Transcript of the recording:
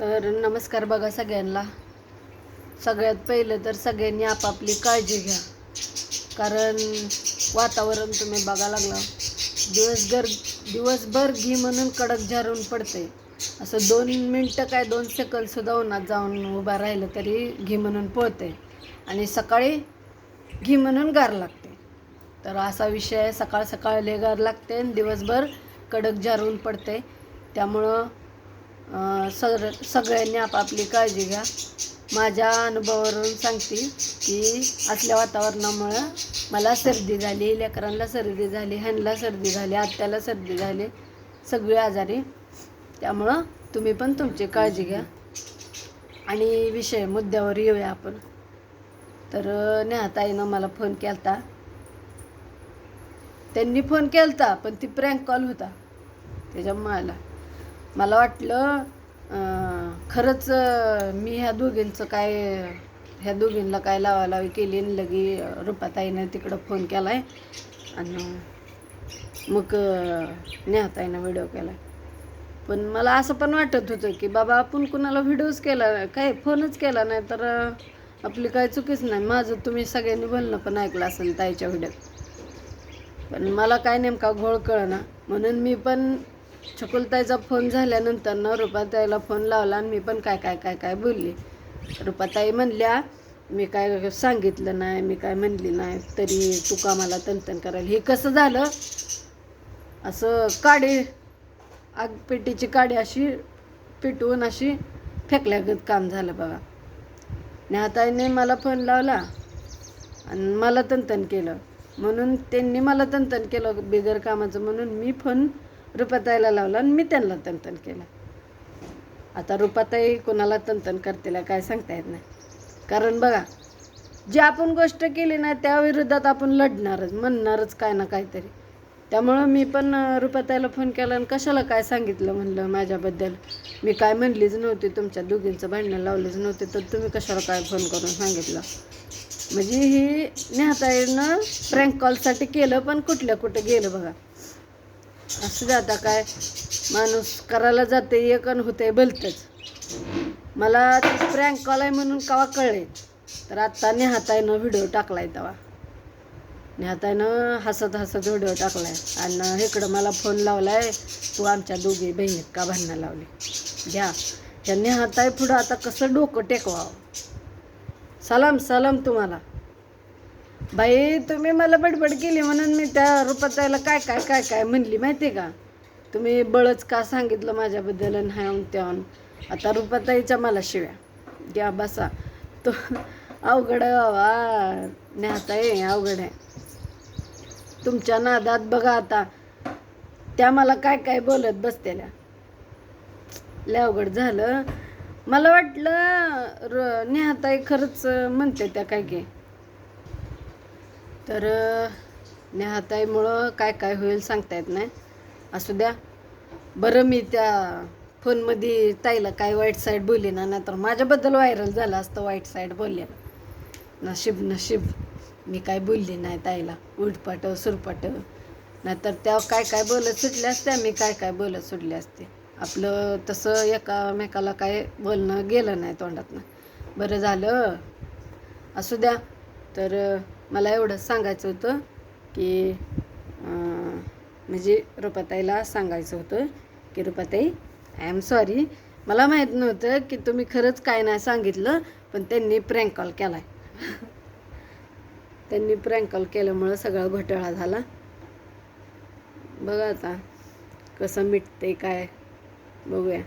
तर नमस्कार बघा सगळ्यांना. सगळ्यात पहिलं तर सगळ्यांनी आपापली काळजी घ्या. कारण वातावरण तुम्ही बघा लागला. दिवसभर दिवसभर घी म्हणून कडक झारून पडते असं दोन मिनटं काय दोन सेकंदसुद्धा उन्हात जाऊन उभा राहिलं तरी घी म्हणून पळते आणि सकाळी घी म्हणून गार लागते तर असा विषय सकाळ सकाळले गार लागते आणि दिवसभर कडक झारून पडते त्यामुळं सग सगळ्यांनी आपापली काळजी घ्या. माझ्या अनुभवावरून सांगते की असल्या वातावरणामुळं मला सर्दी झाली लेकरांना सर्दी झाली ह्यांना सर्दी झाली आत्याला सर्दी झाली सगळे आजारी. त्यामुळं तुम्ही पण तुमची काळजी घ्या. आणि विषय मुद्द्यावर येऊया आपण. तर नेहाताईनं मला फोन केलता. त्यांनी फोन केलता पण ती प्रँक कॉल होता. त्याच्या मला मला वाटलं खरंच मी ह्या दोघींचं काय ह्या दोघींना काय लावालावी केली आणि लगी रुपाताईनं तिकडं फोन केला आहे आणि मग अं, नेहाताईनं व्हिडिओ केला पण मला असं पण वाटत होतं की बाबा आपण कुणाला व्हिडिओज केला काय फोनच केला नाही तर आपली काय चुकीच नाही. माझं तुम्ही सगळ्यांनी बोलणं पण ऐकलं असेल ताईच्या व्हिडिओत पण मला काय नेमका घोळ कळना. म्हणून मी पण छकुलताईचा फोन झाल्यानंतर ना रुपाताईला फोन लावला आणि मी पण काय काय काय काय बोलली. रुपाताई म्हणल्या मी काय सांगितलं नाही मी काय म्हणली नाही तरी तू मला तनतन करायला. हे कसं झालं? असं काडी आगपेटीची काडी अशी पेटवून अशी फेकल्यागत काम झालं बघा. नेहाताईने मला फोन लावला आणि मला तंतन केलं. म्हणून त्यांनी मला तंतन केलं बिगर कामाचं. म्हणून मी फोन रुपाताईला लावला आणि मी त्यांना तंतन केलं. आता रुपाताई कोणाला तंतन करतेला काय सांगता येत नाही. कारण बघा जी आपण गोष्ट केली ना त्या विरोधात आपण लढणारच म्हणणारच काय ना काहीतरी. त्यामुळं मी पण रुपाताईला फोन केला आणि कशाला काय सांगितलं म्हणलं माझ्याबद्दल. मी काय म्हणलीच नव्हती तुमच्या दोघींचं भांडणं लावलीच नव्हते तर तुम्ही कशाला काय फोन करून सांगितलं? म्हणजे ही नेहाताईनं प्रँक कॉलसाठी केलं पण कुठल्या कुठं गेलं बघा. असं जाता काय. माणूस करायला जाते एक आणि होते भलतंच मला ते प्रँक कॉल आहे म्हणून कवा कळले. तर आत्ता नेहाताईनं व्हिडिओ टाकलाय तेव्हा नेहाताईनं हसत हसत व्हिडिओ टाकलाय. आणि इकडं मला फोन लावलाय तू आमच्या दोघी बहिणीत का भांडणं लावली? घ्या. त्या नेहाताई पुढं आता कसं डोकं टेकवावं? सलाम सलाम तुम्हाला. बाई तुम्ही मला बडबड केली म्हणून मी त्या रुपाताईला काय काय काय काय म्हणली माहिती आहे का? तुम्ही बळच का सांगितलं माझ्याबद्दल आणि ह्याहून त्याहून आता रुपाताईच्या मला शिव्या. घ्या बसा. तो अवघड आहे बाबा. न्याताई अवघड आहे. तुमच्या नादात बघा आता. त्या मला काय काय बोलत बसतेल्या. लय अवघड झालं. मला वाटलं र नेहाताई खरंच म्हणते त्या काय काय. तर नेहाताईमुळं काय काय होईल सांगता येत नाही. असू द्या. बरं मी त्या फोनमध्ये ताईला काय वाईट साईड बोलली ना नाहीतर माझ्याबद्दल व्हायरल झालं असतं वाईट साईड बोलले नशीब नशीब. मी काय बोलली नाही ताईला. उलटपाट सुरपाट. नाहीतर त्या काय काय बोलत सुटल्या असत्या मी काय काय बोलत सुटले असते. आपलं तसं एकामेकाला काय बोलणं गेलं नाही तोंडातनं. बरं झालं. असू द्या. तर मला एवढंच सांगायचं होतं की म्हणजे रुपाताईला सांगायचं होतं की रुपाताई आय एम सॉरी मला माहीत नव्हतं की तुम्ही खरंच काय नाही सांगितलं पण त्यांनी प्रँक कॉल केला आहे त्यांनी प्रँक कॉल केल्यामुळं सगळा घोटाळा झाला. बघा आता कसं मिटते काय बघूया.